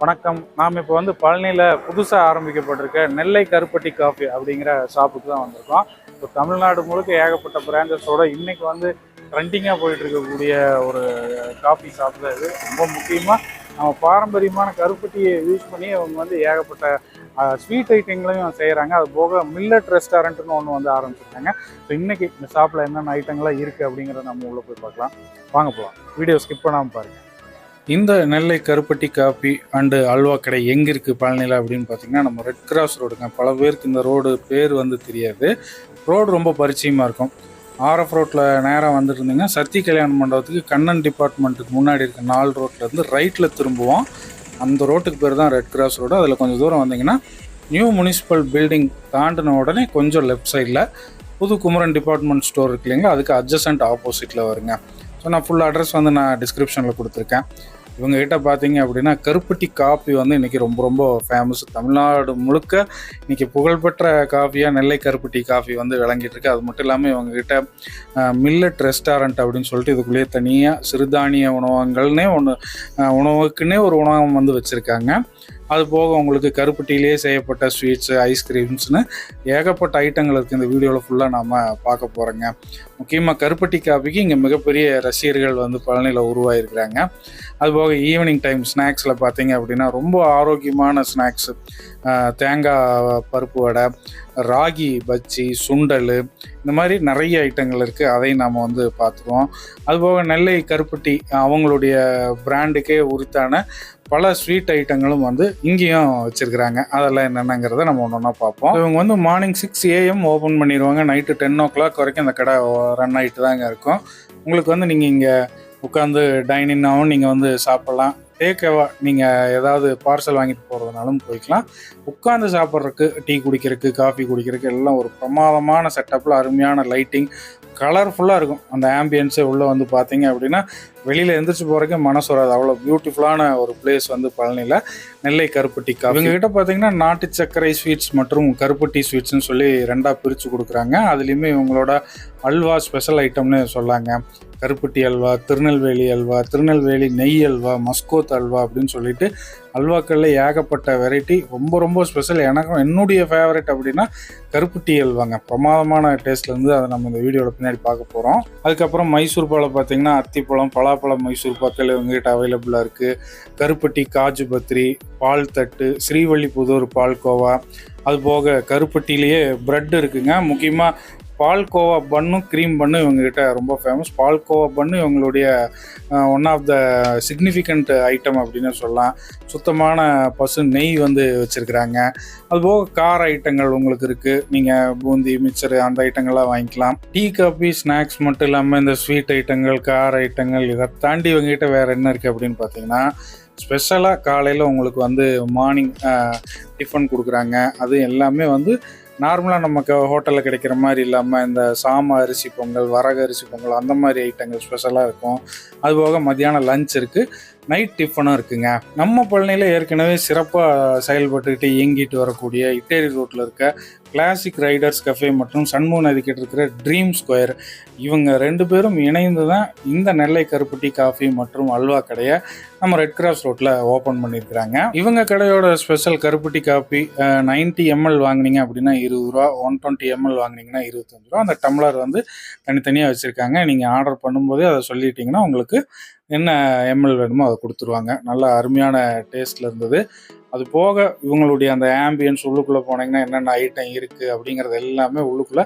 வணக்கம். நாம் இப்போ வந்து பழனியில் புதுசாக ஆரம்பிக்கப்பட்டிருக்க நெல்லை கருப்பட்டி காஃபி அப்படிங்கிற ஷாப்புக்கு தான் வந்திருக்கோம். இப்போ தமிழ்நாடு முழுக்க ஏகப்பட்ட பிராஞ்சஸோட இன்றைக்கி வந்து ட்ரெண்டிங்காக போயிட்டு இருக்கக்கூடிய ஒரு காஃபி ஷாப் தான் இது. ரொம்ப முக்கியமாக நம்ம பாரம்பரியமான கருப்பட்டியை யூஸ் பண்ணி அவங்க வந்து ஏகப்பட்ட ஸ்வீட் ஐட்டங்களையும் செய்கிறாங்க அது போக மில்லட் ரெஸ்டாரண்ட்னு ஒன்று வந்து ஆரம்பிச்சிருக்காங்க. ஸோ இன்றைக்கி இந்த ஷாப்பில் என்னென்ன ஐட்டங்கள்லாம் இருக்குது அப்படிங்கிறத நம்ம உள்ளே போய் பார்க்கலாம். வாங்க போகலாம் வீடியோ ஸ்கிப் பண்ணாமல் பாருங்கள் இந்த நெல்லை கருப்பட்டி காப்பி அண்டு அல்வா கடை எங்கே இருக்குது பழனியில் அப்படின்னு பார்த்தீங்கன்னா நம்ம ரெட் கிராஸ் ரோடுங்க பல பேருக்கு இந்த ரோடு பேர் வந்து தெரியாது. ரோடு ரொம்ப பரிச்சயமாக இருக்கும். ஆர்எஃப் ரோட்டில் நேராக வந்துட்டு இருந்தீங்கன்னா சத்தி கல்யாண மண்டபத்துக்கு கண்ணன் டிபார்ட்மெண்ட்டுக்கு முன்னாடி இருக்க நாலு ரோட்லேருந்து ரைட்டில் திரும்புவோம். அந்த ரோட்டுக்கு பேர் தான் ரெட் கிராஸ் ரோடு அதில் கொஞ்சம் தூரம் வந்தீங்கன்னா நியூ முனிசிபல் பில்டிங் தாண்டின உடனே கொஞ்சம் லெஃப்ட் சைடில் புது குமரன் டிபார்ட்மெண்ட் ஸ்டோர் இருக்கு இல்லைங்களா? அதுக்கு அட்ஜசன்ட் ஆப்போசிட்டில் வருங்க. ஸோ நான் ஃபுல் அட்ரஸ் வந்து நான் டிஸ்கிரிப்ஷனில் கொடுத்துருக்கேன். இவங்ககிட்ட பார்த்தீங்க அப்படின்னா கருப்பட்டி காஃபி வந்து இன்றைக்கி ரொம்ப ரொம்ப ஃபேமஸ் தமிழ்நாடு முழுக்க இன்றைக்கி புகழ்பெற்ற காஃபியாக நெல்லை கருப்பட்டி காஃபி வந்து விளங்கிட்டு இருக்கு அது மட்டும் இல்லாமல் இவங்ககிட்ட மில்லட் ரெஸ்டாரண்ட் அப்படின்னு சொல்லிட்டு இதுக்குள்ளேயே தனியாக சிறுதானிய உணவகங்கள்னே ஒன்று உணவுக்குன்னே ஒரு உணவகம் வந்து வச்சுருக்காங்க. அது போக உங்களுக்கு கருப்பட்டியிலேயே செய்யப்பட்ட ஸ்வீட்ஸு ஐஸ்கிரீம்ஸ்னு ஏகப்பட்ட ஐட்டங்கள் இருக்குது இந்த வீடியோவில் ஃபுல்லாக நாம் பார்க்க போகிறோங்க முக்கியமாக கருப்பட்டி காப்பிக்கு இங்கே மிகப்பெரிய ரசிகர்கள் வந்து பழனியில் உருவாகிருக்கிறாங்க அதுபோக ஈவினிங் டைம் ஸ்நாக்ஸில் பார்த்தீங்க அப்படின்னா ரொம்ப ஆரோக்கியமான ஸ்நாக்ஸு தேங்காய் பருப்பு வடை ராகி பஜ்ஜி சுண்டல் இந்த மாதிரி நிறைய ஐட்டங்கள் இருக்குது அதையும் நாம் வந்து பார்த்துருவோம் அதுபோக நெல்லை கருப்பட்டி அவங்களுடைய பிராண்டுக்கே உரித்தான பல ஸ்வீட் ஐட்டங்களும் வந்து இங்கேயும் வச்சுருக்குறாங்க. அதெல்லாம் என்னென்னங்கிறத நம்ம ஒன்று ஒன்றா பார்ப்போம். இவங்க வந்து மார்னிங் சிக்ஸ் ஏஎம் ஓப்பன் பண்ணிடுவாங்க. நைட்டு டென் ஓ கிளாக் வரைக்கும் அந்த கடை ரன் ஆகிட்டு தாங்க இருக்கும். உங்களுக்கு வந்து நீங்கள் இங்கே உட்காந்து டைனிங்னாவும் நீங்கள் வந்து சாப்பிட்லாம். டேக்கேவா நீங்கள் ஏதாவது பார்சல் வாங்கிட்டு போகிறதுனாலும் போய்க்கலாம். உட்காந்து சாப்பிட்றதுக்கு டீ குடிக்கிறதுக்கு காஃபி குடிக்கிறதுக்கு எல்லாம் ஒரு பிரமாதமான செட்டப்பில் அருமையான லைட்டிங் கலர்ஃபுல்லாக இருக்கும். அந்த ஆம்பியன்ஸே உள்ளே வந்து பார்த்தீங்க அப்படின்னா வெளியில் எந்திரிச்சு போகிறக்கே மனசு வராது. அவ்வளோ பியூட்டிஃபுல்லான ஒரு பிளேஸ் வந்து பழனியில். நெல்லை கருப்பட்டி காஃபி இவங்ககிட்ட பார்த்தீங்கன்னா நாட்டு சர்க்கரை ஸ்வீட்ஸ் மற்றும் கருப்பட்டி ஸ்வீட்ஸ்னு சொல்லி ரெண்டாக பிரித்து கொடுக்குறாங்க. அதுலேயுமே இவங்களோட அல்வா ஸ்பெஷல் ஐட்டம்னு சொல்லாங்க. கருப்பட்டி அல்வா திருநெல்வேலி அல்வா திருநெல்வேலி நெய் அல்வா மஸ்கோத் அல்வா அப்படின்னு சொல்லிட்டு அல்வாக்களில் ஏகப்பட்ட வெரைட்டி ரொம்ப ரொம்ப ஸ்பெஷல் எனக்கும் என்னுடைய ஃபேவரட் அப்படின்னா கருப்பட்டி அல்வாங்க. பிரமாதமான டேஸ்ட்லேருந்து அதை நம்ம இந்த வீடியோவில் பின்னாடி பார்க்க போகிறோம் அதுக்கப்புறம் மைசூர் பாலை பார்த்தீங்கன்னா அத்திப்பழம் பலாப்பழம் மைசூர் பாக்கள் இவங்ககிட்ட அவைலபிளாக இருக்குது கருப்பட்டி காஜு பத்திரி பால் தட்டு ஸ்ரீவல்லிபுதூர் பால்கோவா. அது போக கருப்பட்டிலேயே ப்ரெட் இருக்குங்க. முக்கியமாக பால்கோவா பண்ணும் க்ரீம் பண்ணும் இவங்ககிட்ட ரொம்ப ஃபேமஸ் பால்கோவா பண்ணு இவங்களுடைய one of the significant item அப்படின்னு சொல்லலாம். சுத்தமான பசு நெய் வந்து வச்சுருக்குறாங்க. அதுபோக கார ஐட்டங்கள் உங்களுக்கு இருக்குது நீங்கள் பூந்தி மிக்சர் அந்த ஐட்டங்கள்லாம் வாங்கிக்கலாம். டீ காஃபி ஸ்நாக்ஸ் மட்டும் இல்லாமல் இந்த ஸ்வீட் ஐட்டங்கள் கார் ஐட்டங்கள் இதை தாண்டி இவங்ககிட்ட வேறு என்ன இருக்குது அப்படின்னு பார்த்தீங்கன்னா ஸ்பெஷலாக காலையில் உங்களுக்கு வந்து மார்னிங் டிஃபன் கொடுக்குறாங்க. அது எல்லாமே வந்து நார்மலாக நமக்கு ஹோட்டலில் கிடைக்கிற மாதிரி இல்லாமல் இந்த சாம அரிசி பொங்கல் வரகு அரிசி பொங்கல் அந்த மாதிரி ஐட்டங்கள் ஸ்பெஷலாக இருக்கும். அதுபோக மத்தியானம் லஞ்ச் இருக்குது நைட் டிஃபனும் இருக்குங்க. நம்ம பழனியில் ஏற்கனவே சிறப்பாக செயல்பட்டுக்கிட்டு இயங்கிட்டு வரக்கூடிய இட்டேரி ரோட்டில் இருக்க கிளாசிக் ரைடர்ஸ் கஃபே மற்றும் சண்முக நதிக்கிட்ட இருக்கிற ட்ரீம் ஸ்கொயர் இவங்க ரெண்டு பேரும் இணைந்து தான் இந்த நெல்லை கருப்பட்டி காஃபி மற்றும் அல்வா கடையை நம்ம ரெட் கிராஸ் ரோட்டில் ஓப்பன் பண்ணியிருக்கிறாங்க. இவங்க கடையோட ஸ்பெஷல் கருப்பட்டி காஃபி நைன்ட்டி எம்எல் வாங்கினீங்க அப்படின்னா இருபது ரூபா ஒன் டுவெண்ட்டி எம்எல் வாங்கினீங்கன்னா இருபத்தஞ்சு ரூபா. அந்த டம்ளர் வந்து தனித்தனியாக வச்சுருக்காங்க. நீங்கள் ஆர்டர் பண்ணும்போதே அதை சொல்லிட்டீங்கன்னா உங்களுக்கு என்ன எம்எல் வேணுமோ அதை கொடுத்துருவாங்க. நல்லா அருமையான டேஸ்ட்டில் இருந்தது. அது போக இவங்களுடைய அந்த ஆம்பியன்ஸ் உள்ளுக்குள்ளே போனீங்கன்னா என்னென்ன ஐட்டம் இருக்குது அப்படிங்கிறது எல்லாமே உள்ளுக்குள்ளே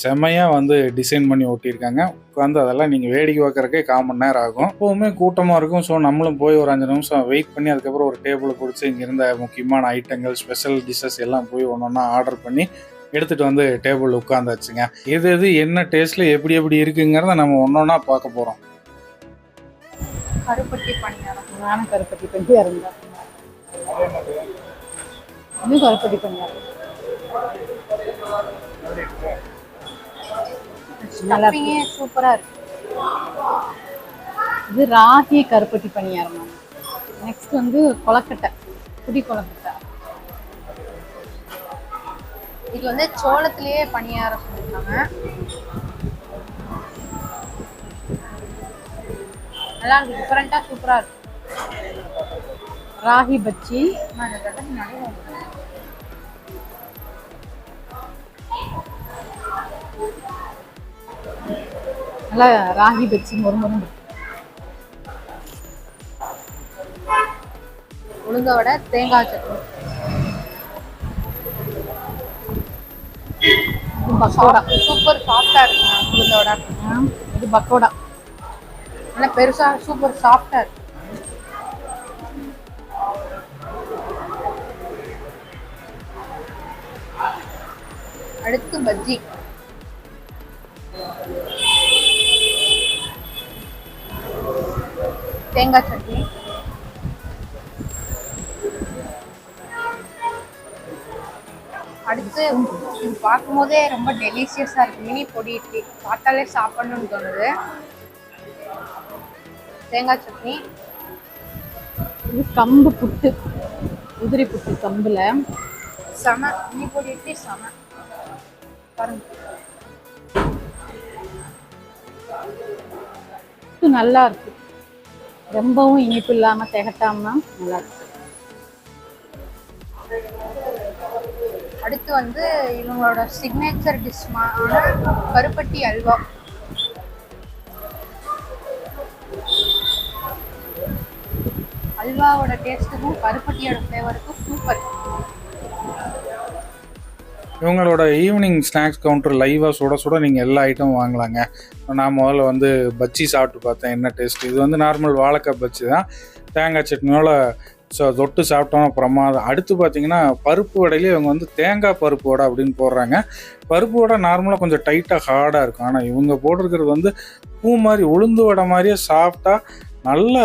செமையாக வந்து டிசைன் பண்ணி ஒட்டியிருக்காங்க. உட்காந்து அதெல்லாம் நீங்கள் வேடிக்கை பார்க்குறக்கே கால் மணி நேரம் ஆகும். எப்போவுமே கூட்டமாக இருக்கும். ஸோ நம்மளும் போய் ஒரு அஞ்சு நிமிஷம் வெயிட் பண்ணி அதுக்கப்புறம் ஒரு டேபிளை பிடிச்சி இங்கே இருந்த முக்கியமான ஐட்டங்கள் ஸ்பெஷல் டிஷ்ஷஸ் எல்லாம் போய் ஒன்று ஒன்றா ஆர்டர் பண்ணி எடுத்துகிட்டு வந்து டேபிள் உட்காந்தாச்சுங்க எது எது என்ன டேஸ்ட்டில் எப்படி எப்படி இருக்குங்கிறத நம்ம ஒன்று ஒன்றா பார்க்க போகிறோம் கருப்பட்டி பணியாரம் நானும் கருப்பட்டி பணியாரம் தான் இன்னும் கருப்பட்டி பணியாரம். ஸ்டஃபிங்கே சூப்பரா இருக்கு. இது ராகி கருப்பட்டி பணியாரம் நெக்ஸ்ட் வந்து கொலக்கட்டை புடி கொலக்கட்டை இது வந்து சோளத்திலேயே பணியாரம் சொல்லியிருக்காங்க நல்லா இருக்கு. டிஃப்ரெண்டா சூப்பரா இருக்கு. ராகி பச்சி நல்லா ராகி பச்சி மொறு மொறு உளுந்த வடை தேங்காய் சட்னி. பக்கோடா. சூப்பர் சாஃப்டா இருக்கு. உளுந்த வடை ஆ, இது பக்கோடா. நல்லா பெருசா சூப்பர் சாஃப்டாக இருக்கு அடுத்து பஜ்ஜி. தேங்காய் சட்னி. அடுத்து இது பார்க்கும்போதே ரொம்ப டெலிஷியஸாக இருக்கு. மினி பொடி இட்லி. பார்த்தாலே சாப்பிட்ணுன்னு தோணுது. தேங்காய் சட்னி. இது கம்பு புட்டு. உதிரி புட்டு கம்பில். செம நீ போட்டு இட்லி செம. பாருங்க. புட்டு நல்லா இருக்கு. ரொம்பவும் இனிப்பு இல்லாமல் திகட்டாம நல்லா இருக்கு. அடுத்து வந்து இவங்களோட சிக்னேச்சர் டிஷ்மான கருப்பட்டி அல்வா. அல்வாவோட டேஸ்ட்டுக்கும் கருப்பட்டியோட ஃப்ளேவருக்கும் சூப்பர் இவங்களோட ஈவினிங் ஸ்நாக்ஸ் கவுண்டர் லைவாக சுட சுட நீங்கள் எல்லா ஐட்டமும் வாங்கலாங்க. நான் முதல்ல வந்து பஜ்ஜி சாப்பிட்டு பார்த்தேன் என்ன டேஸ்ட் இது வந்து நார்மல் வாழைக்காய் பஜ்ஜி தான். தேங்காய் சட்னியோட ஸோ தொட்டு சாப்பிட்டோம். பிரமாதம் அடுத்து பார்த்தீங்கன்னா பருப்பு வடையிலே இவங்க வந்து தேங்காய் பருப்பு வடை அப்படின்னு போடுறாங்க. பருப்பு வடை நார்மலாக கொஞ்சம் டைட்டாக ஹார்டாக இருக்கும். ஆனால் இவங்க போட்டிருக்கிறது வந்து பூ மாதிரி உளுந்து வடை மாதிரியே சாஃப்டாக நல்ல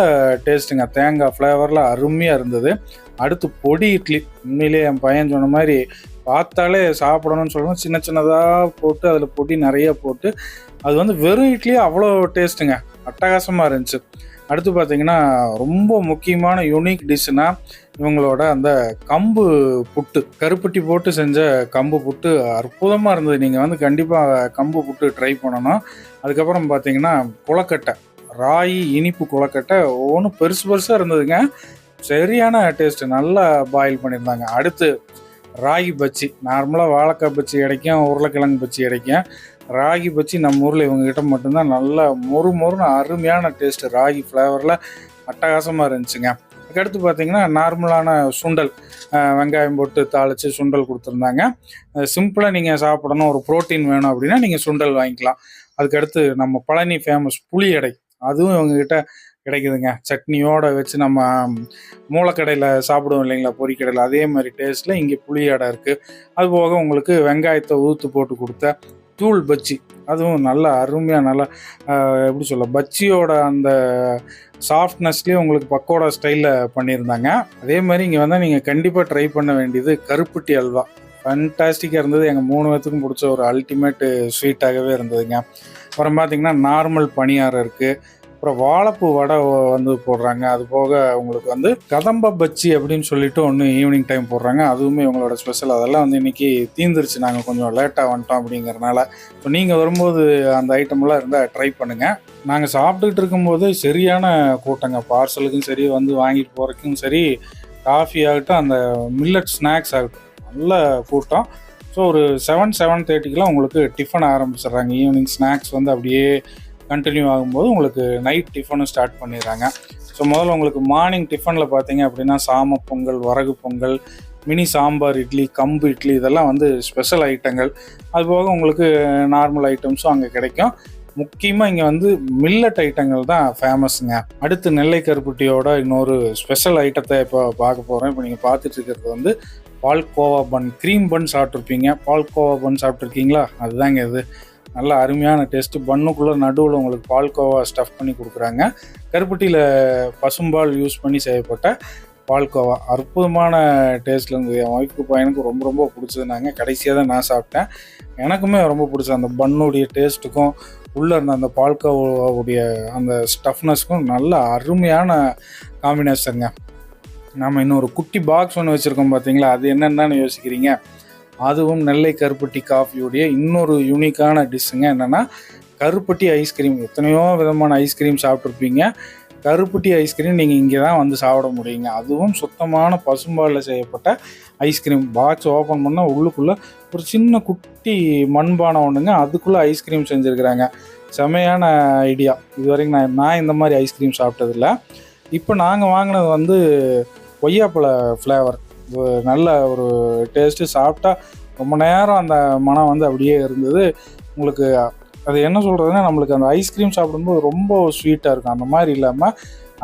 டேஸ்ட்டுங்க. தேங்காய் ஃப்ளேவரில் அருமையாக இருந்தது. அடுத்து பொடி இட்லி. உண்மையிலேயே என் பையன் சொன்ன மாதிரி பார்த்தாலே சாப்பிடணும்னு சொல்லணும் சின்ன சின்னதாக போட்டு அதில் பொடி நிறைய போட்டு அது வந்து வெறும் இட்லியே அவ்வளோ டேஸ்ட்டுங்க. அட்டகாசமாக இருந்துச்சு. அடுத்து பார்த்தீங்கன்னா ரொம்ப முக்கியமான யூனிக் டிஷ்ஷுனா இவங்களோட அந்த கம்பு புட்டு. கருப்பட்டி போட்டு செஞ்ச கம்பு புட்டு அற்புதமாக இருந்தது. நீங்கள் வந்து கண்டிப்பாக கம்பு புட்டு ட்ரை பண்ணணும். அதுக்கப்புறம் பார்த்தீங்கன்னா குளக்கட்டை ராகி இனிப்பு குளக்கட்டை ஒவ்வொன்றும் பெருசு பெருசாக இருந்ததுங்க. சரியான டேஸ்ட்டு நல்லா பாயில் பண்ணியிருந்தாங்க. அடுத்து ராகி பச்சி நார்மலாக வாழைக்காய் பச்சி கிடைக்கும் உருளைக்கிழங்கு பச்சி கிடைக்கும் ராகி பச்சி நம்ம ஊரில் இவங்ககிட்ட மட்டும்தான் நல்லா மொறு மொறுன்னு அருமையான டேஸ்ட்டு ராகி ஃப்ளேவரில் அட்டகாசமாக இருந்துச்சுங்க. அதுக்கடுத்து பார்த்தீங்கன்னா நார்மலான சுண்டல். வெங்காயம் போட்டு தாளித்து சுண்டல் கொடுத்துருந்தாங்க. சிம்பிளாக நீங்கள் சாப்பிடணும். ஒரு ப்ரோட்டீன் வேணும் அப்படின்னா நீங்கள் சுண்டல் வாங்கிக்கலாம். அதுக்கடுத்து நம்ம பழனி ஃபேமஸ் புளி எடை. அதுவும் இவங்ககிட்ட கிடைக்குதுங்க. சட்னியோட வச்சு நம்ம மூளைக்கடையில் சாப்பிடுவோம் இல்லைங்களா பொறிக்கடையில். அதே மாதிரி டேஸ்ட்டில் இங்கே புளி அடை இருக்குது அது போக உங்களுக்கு வெங்காயத்தை ஊற்று போட்டு கொடுத்த தூள் பச்சி அதுவும் நல்லா அருமையாக நல்லா எப்படி சொல்ல பச்சியோட அந்த சாஃப்ட்னஸ்லேயே உங்களுக்கு பக்கோடா ஸ்டைலில் பண்ணியிருந்தாங்க. அதே மாதிரி இங்கே வந்தால் நீங்கள் கண்டிப்பாக ட்ரை பண்ண வேண்டியது கருப்பட்டி அல்வா. ஃபண்டாஸ்டிக்காக இருந்தது. எங்கள் மூணு பேத்துக்கும் பிடிச்ச ஒரு அல்டிமேட்டு ஸ்வீட்டாகவே இருந்ததுங்க. அப்புறம் பார்த்தீங்கன்னா நார்மல் பணியாரம் இருக்குது அப்புறம் வாழைப்பூ வடை வந்து போடுறாங்க. அது போக உங்களுக்கு வந்து கதம்ப பச்சி அப்படின்னு சொல்லிட்டு ஒன்று ஈவினிங் டைம் போடுறாங்க. அதுவுமே உங்களோட ஸ்பெஷல் அதெல்லாம் வந்து இன்றைக்கி தீந்துருச்சு. நாங்கள் கொஞ்சம் லேட்டாக வந்துட்டோம் அப்படிங்கிறனால. ஸோ நீங்கள் வரும்போது அந்த ஐட்டம்லாம் இருந்தால் ட்ரை பண்ணுங்கள் நாங்கள் சாப்பிட்டுக்கிட்டு இருக்கும்போது சரியான கூட்டங்க. பார்சலுக்கும் சரி வந்து வாங்கிட்டு போகிறதுக்கும் சரி காஃபி ஆகட்டும் அந்த மில்லட் ஸ்நாக்ஸ் ஆகட்டும். நல்ல கூட்டம். ஸோ ஒரு செவன் செவன் தேர்ட்டிக்கெலாம் உங்களுக்கு டிஃபன் ஆரம்பிச்சிடுறாங்க. ஈவினிங் ஸ்நாக்ஸ் வந்து அப்படியே கண்டினியூ ஆகும்போது உங்களுக்கு நைட் டிஃபனும் ஸ்டார்ட் பண்ணிடுறாங்க. ஸோ முதல்ல உங்களுக்கு மார்னிங் டிஃபனில் பார்த்தீங்க அப்படின்னா சாம பொங்கல் வரகு பொங்கல் மினி சாம்பார் இட்லி கம்பு இட்லி இதெல்லாம் வந்து ஸ்பெஷல் ஐட்டங்கள் அது போக உங்களுக்கு நார்மல் ஐட்டம்ஸும் அங்கே கிடைக்கும். முக்கியமாக இங்கே வந்து மில்லட் ஐட்டங்கள் தான் ஃபேமஸுங்க அடுத்து நெல்லை கருப்பட்டியோட இன்னொரு ஸ்பெஷல் ஐட்டத்தை இப்போ பார்க்க போகிறோம் இப்போ நீங்கள் பார்த்துட்டு இருக்கிறது வந்து பால்கோவா பன் க்ரீம் பன் சாப்பிட்ருப்பீங்க பால்கோவா பன் சாப்பிட்ருக்கீங்களா அதுதாங்க இது. நல்ல அருமையான டேஸ்ட்டு பண்ணுக்குள்ளே நடுவில் உங்களுக்கு பால்கோவா ஸ்டஃப் பண்ணி கொடுக்குறாங்க. கருப்பட்டியில் பசும்பால் யூஸ் பண்ணி செய்யப்பட்ட பால்கோவா அற்புதமான டேஸ்ட்டில் இருந்தது என் ஒய்ஃபுக்கு பையனுக்கு ரொம்ப ரொம்ப பிடிச்சதுனாங்க. கடைசியாக தான் நான் சாப்பிட்டேன். எனக்குமே ரொம்ப பிடிச்சது அந்த பண்ணுடைய டேஸ்ட்டுக்கும் உள்ளே இருந்த அந்த பால்கோவாவுடைய அந்த ஸ்டஃப்னஸ்க்கும் நல்ல அருமையான காம்பினேஷனுங்க நாம் இன்னொரு குட்டி பாக்ஸ் ஒன்று வச்சுருக்கோம் பார்த்தீங்களா அது என்னென்னு யோசிக்கிறீங்க? அதுவும் நெல்லை கருப்பட்டி காஃபியுடைய இன்னொரு யூனிக்கான டிஷ்ஷுங்க என்னென்னா கருப்பட்டி ஐஸ்கிரீம் எத்தனையோ விதமான ஐஸ்கிரீம் சாப்பிட்ருப்பீங்க கருப்பட்டி ஐஸ்கிரீம் நீங்கள் இங்கே தான் வந்து சாப்பிட முடியுங்க. அதுவும் சுத்தமான பசும்பாலில் செய்யப்பட்ட ஐஸ்கிரீம் பாக்ஸ் ஓப்பன் பண்ணால் உள்ளுக்குள்ளே ஒரு சின்ன குட்டி மண்பானை ஒன்றுங்க அதுக்குள்ளே ஐஸ்கிரீம் செஞ்சுருக்குறாங்க. செமையான ஐடியா இது வரைக்கும் நான் நான் இந்த மாதிரி ஐஸ்கிரீம் சாப்பிட்டதில்ல. இப்போ நாங்கள் வாங்கினது வந்து கொய்யாப்பழ ஃப்ளேவர் நல்ல ஒரு டேஸ்ட்டு சாப்பிட்டா ரொம்ப நேரம் அந்த மனம் வந்து அப்படியே இருந்தது. உங்களுக்கு அது என்ன சொல்கிறதுன்னா நம்மளுக்கு அந்த ஐஸ்கிரீம் சாப்பிடும்போது ரொம்ப ஸ்வீட்டாக இருக்கும். அந்த மாதிரி இல்லாமல்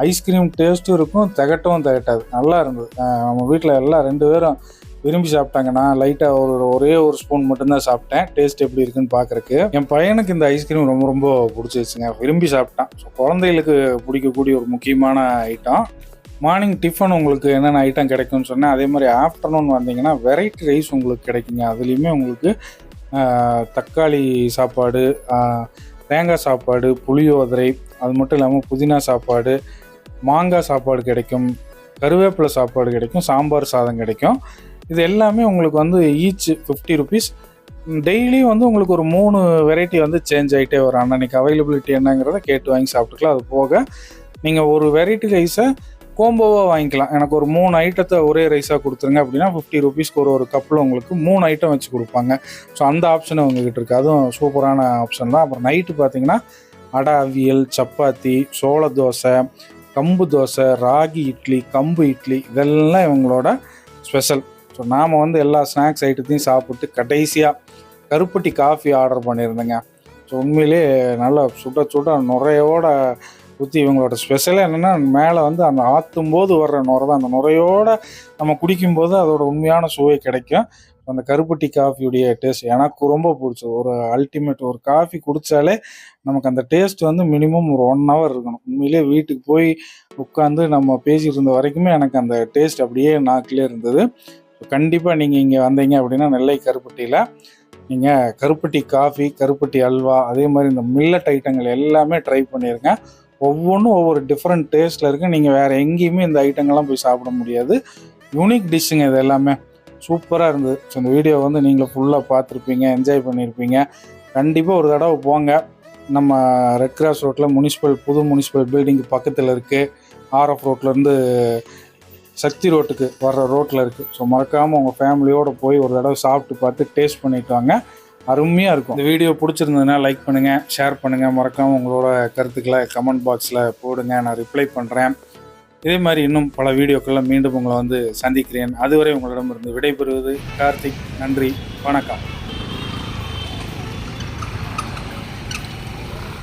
ஐஸ்கிரீம் டேஸ்ட்டும் இருக்கும் திகட்டவும் திகட்டாது. நல்லா இருந்தது. நம்ம வீட்டில் எல்லாம் ரெண்டு பேரும் விரும்பி சாப்பிட்டாங்க. நான் லைட்டாக ஒரு ஒரே ஒரு ஸ்பூன் மட்டும்தான் சாப்பிட்டேன். டேஸ்ட் எப்படி இருக்குன்னு பார்க்குறக்கு என் பையனுக்கு இந்த ஐஸ்கிரீம் ரொம்ப ரொம்ப பிடிச்சிருச்சுங்க. விரும்பி சாப்பிட்டான். ஸோ குழந்தைகளுக்கு பிடிக்கக்கூடிய ஒரு முக்கியமான ஐட்டம் மார்னிங் டிஃபன் உங்களுக்கு என்னென்ன ஐட்டம் கிடைக்கும்னு சொன்னேன். அதே மாதிரி ஆஃப்டர்நூன் வந்தீங்கன்னா வெரைட்டி ரைஸ் உங்களுக்கு கிடைக்குங்க. அதுலேயுமே உங்களுக்கு தக்காளி சாப்பாடு தேங்காய் சாப்பாடு புளியோதரை அது மட்டும் இல்லாமல் புதினா சாப்பாடு மாங்காய் சாப்பாடு கிடைக்கும் கருவேப்பிலை சாப்பாடு கிடைக்கும் சாம்பார் சாதம் கிடைக்கும். இது எல்லாமே உங்களுக்கு வந்து ஈச் ஃபிஃப்டி ருபீஸ் டெய்லியும் வந்து உங்களுக்கு ஒரு மூணு வெரைட்டி வந்து சேஞ்ச் ஆகிட்டே வரும். அன்னன்னைக்கு அவைலபிலிட்டி என்னங்கிறத கேட்டு வாங்கி சாப்பிட்டுக்கலாம். அது போக நீங்கள் ஒரு வெரைட்டி ரைஸை கோம்போவாக வாங்கிக்கலாம். எனக்கு ஒரு மூணு ஐட்டத்தை ஒரே ரைஸாக கொடுத்துருங்க அப்படின்னா ஃபிஃப்டி ருபீஸ்க்கு ஒரு ஒரு கப்பில் உங்களுக்கு மூணு ஐட்டம் வச்சு கொடுப்பாங்க. ஸோ அந்த ஆப்ஷனும் உங்ககிட்ட இருக்குது அதுவும் சூப்பரான ஆப்ஷன் தான். அப்புறம் நைட்டு பார்த்தீங்கன்னா அடை அவியல் சப்பாத்தி சோள தோசை கம்பு தோசை ராகி இட்லி கம்பு இட்லி இதெல்லாம் இவங்களோட ஸ்பெஷல் ஸோ நாம் வந்து எல்லா ஸ்நாக்ஸ் ஐட்டத்தையும் சாப்பிட்டு கடைசியாக கருப்பட்டி காஃபி ஆர்டர் பண்ணியிருந்தேங்க ஸோ உண்மையிலே நல்லா சுட சுட நுரையோட ஊற்றி இவங்களோட ஸ்பெஷலே என்னென்னா மேலே வந்து அந்த ஆற்றும் போது வர்ற நுரை தான். அந்த நுரையோடு நம்ம குடிக்கும்போது அதோட உண்மையான சுவை கிடைக்கும். அந்த கருப்பட்டி காஃபியுடைய டேஸ்ட் எனக்கு ரொம்ப பிடிச்சது. ஒரு அல்டிமேட் ஒரு காஃபி குடித்தாலே நமக்கு அந்த டேஸ்ட் வந்து மினிமம் ஒரு ஒன் ஹவர் இருக்கணும். உண்மையிலே வீட்டுக்கு போய் உட்காந்து நம்ம பேசிட்டு இருந்த வரைக்குமே எனக்கு அந்த டேஸ்ட் அப்படியே நாக்கிலே இருந்தது. கண்டிப்பாக நீங்கள் இங்கே வந்தீங்க அப்படின்னா நெல்லை கருப்பட்டியில் நீங்கள் கருப்பட்டி காஃபி கருப்பட்டி அல்வா அதே மாதிரி இந்த மில்லட் ஐட்டங்கள் எல்லாமே ட்ரை பண்ணியிருங்க ஒவ்வொன்றும் ஒவ்வொரு டிஃப்ரெண்ட் டேஸ்ட்டில் இருக்குது நீங்கள் வேறு எங்கேயுமே இந்த ஐட்டங்கள்லாம் போய் சாப்பிட முடியாது. யூனிக் டிஷ்ஷுங்க இது எல்லாமே. சூப்பராக இருந்தது. ஸோ இந்த வீடியோ வந்து நீங்களும் ஃபுல்லாக பார்த்துருப்பீங்க என்ஜாய் பண்ணியிருப்பீங்க கண்டிப்பாக ஒரு தடவை போங்க. நம்ம ரெட் கிராஸ் ரோட்டில் முனிசிபல் புது முனிசிபல் பில்டிங் பக்கத்தில் இருக்குது ஆர்எஃப் ரோட்லேருந்து சக்தி ரோட்டுக்கு வர்ற ரோட்டில் இருக்குது ஸோ மறக்காமல் உங்கள் ஃபேமிலியோடு போய் ஒரு தடவை சாப்பிட்டு பார்த்து டேஸ்ட் பண்ணிட்டு வாங்க. அருமையாக இருக்கும். இந்த வீடியோ பிடிச்சிருந்ததுன்னா லைக் பண்ணுங்கள் ஷேர் பண்ணுங்கள் மறக்காமல் உங்களோட கருத்துக்களை கமெண்ட் பாக்ஸில் போடுங்க. நான் ரிப்ளை பண்ணுறேன் இதே மாதிரி இன்னும் பல வீடியோக்களில் மீண்டும் உங்களை வந்து சந்திக்கிறேன். அதுவரை உங்களிடமிருந்து விடைபெறுவது கார்த்திக். நன்றி. வணக்கம்.